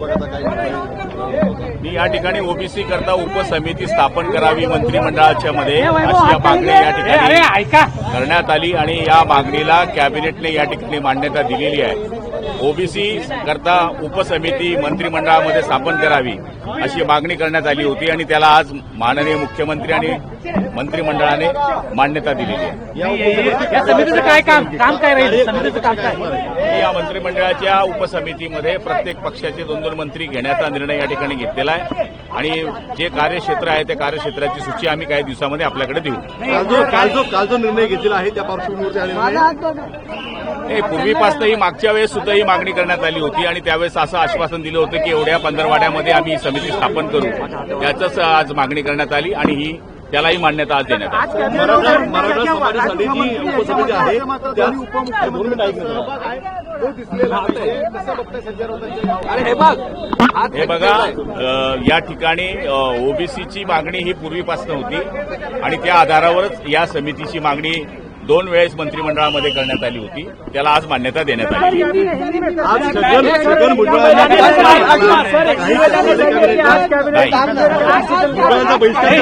बघा आता काय मी या ठिकाणी ओबीसी करता उपसमिती स्थापन करावी मंत्रिमंडळाच्या मध्ये अशी या मागणी या ठिकाणी ऐका. करण्यात आली आणि या मागणीला कॅबिनेटने या ठिकाणी मान्यता दिलेली आहे. ओबीसी करता उपसमिती मंत्रिमंडळामध्ये स्थापन करावी अशी मागणी करण्यात आली होती आणि त्याला आज माननीय मुख्यमंत्री आणि मंत्रिमंडळाने मान्यता दिलेली आहे. या समितीचं काय काम? काम काय राहील? समितीचं काम काय? मी या मंत्रिमंडळाच्या उपसमितीमध्ये प्रत्येक पक्षाचे दोन दोन मंत्री घेण्याचा निर्णय या ठिकाणी घेतलेला आहे. आणि जे कार्यक्षेत्र आहे त्या कार्यक्षेत्राची सूची आम्ही काही दिवसामध्ये आपल्याकडे देऊ. काल जो काल जो निर्णय घेतलेला आहे त्या हे पूर्वीपासून ही मागच्या वेळेस सुद्धा ही मागणी करण्यात आली होती आणि त्यावेळेस असं आश्वासन दिलं होतं की एवढ्या पंधरवाड्यामध्ये आम्ही समिती स्थापन करू. त्याचंच आज मागणी करण्यात आली आणि ही त्यालाही मान्यता आज देण्यात आली. हे बघा. या ठिकाणी ओबीसीची मागणी ही पूर्वीपासून होती आणि त्या आधारावरच या समितीची मागणी दोन वेळेस मंत्रिमंडळामध्ये करण्यात आली होती. त्याला आज मान्यता देण्यात आली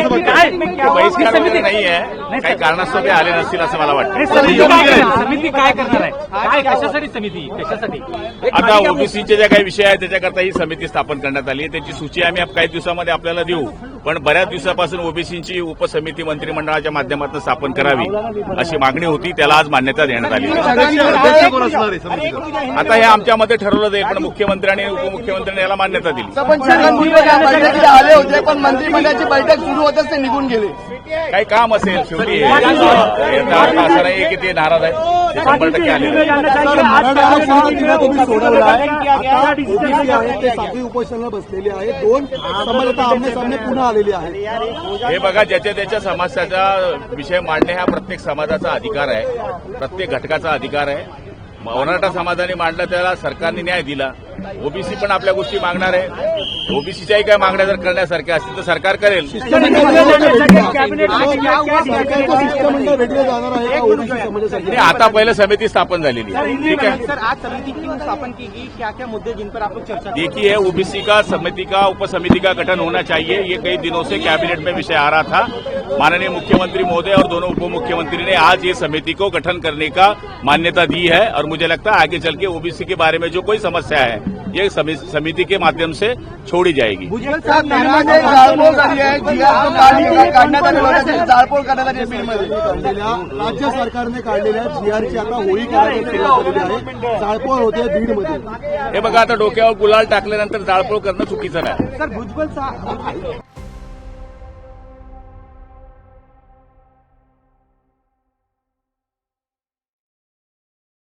बहिष्कार वगैरे नाही. आहे. काही कारणास्तव ते आले नसतील असं मला वाटतं. समिती काय? करणार? आहे? काय? कशासाठी समिती? कशासाठी? आता ओबीसीचे जे काही विषय आहेत त्याच्याकरता ही समिती स्थापन करण्यात आली आहे. त्याची सूची आम्ही काही दिवसामध्ये आपल्याला देऊ. पण बऱ्याच दिवसापासून ओबीसीची उपसमिती मंत्रिमंडळाच्या माध्यमातून स्थापन करावी अशी मागणी होती त्याला आज मान्यता देण्यात आली. आता हे आमच्यामध्ये ठरवलं जाईल पण मुख्यमंत्र्यांनी उपमुख्यमंत्र्यांनी याला मान्यता दिली. आले होते पण मंत्रिमंडळाची बैठक सुरू होताच ते निघून गेले काही काम असेल शेवटी. असं नाही की ते नाराज आहेत शंभर टक्के आलेले आहेत. सर, आहे ते साखळी उपोषणाला बसलेले आहेत. दोन समाजात आमने सामने पुन्हा आलेली आहे. हे बघा ज्याच्या त्याच्या समस्याचा विषय मांडणे हा प्रत्येक समाजाचा अधिकार आहे. प्रत्येक घटकाचा अधिकार आहे. मराठा समाजाने मांडला त्याला सरकारने न्याय दिला. ओबीसी पण आपल्या गोष्टी मागणार आहे. ओबीसीच्याही काय मागण्या जर करण्यासारख्या असतील तर सरकार करेल. आता पहिलं समिती स्थापन झालेली आहे. ठीक है सर आज समिति क्यों स्थापन की गई क्या क्या मुद्दे जिन पर आप लोग चर्चा देखिए ओबीसी का समिति का उपसमिति का गठन होना चाहिए. ये कई दिनों से कैबिनेट में विषय आ रहा था. माननीय मुख्यमंत्री महोदय और दोनों उप मुख्यमंत्री ने आज ये समिति को गठन करने का मान्यता दी है और मुझे लगता है आगे चल के ओबीसी के बारे में जो कोई समस्या है ये समिति के माध्यम से छोड़ी जाएगी। राज्य सरकारने काढलेल्या जीआरची आता होळी जाळपोळ होते बीडमध्ये हे बघा आता डोक्यावर गुलाल टाकल्यानंतर जाळपोळ करणं चुकीचं नाही सर भुजबल साहब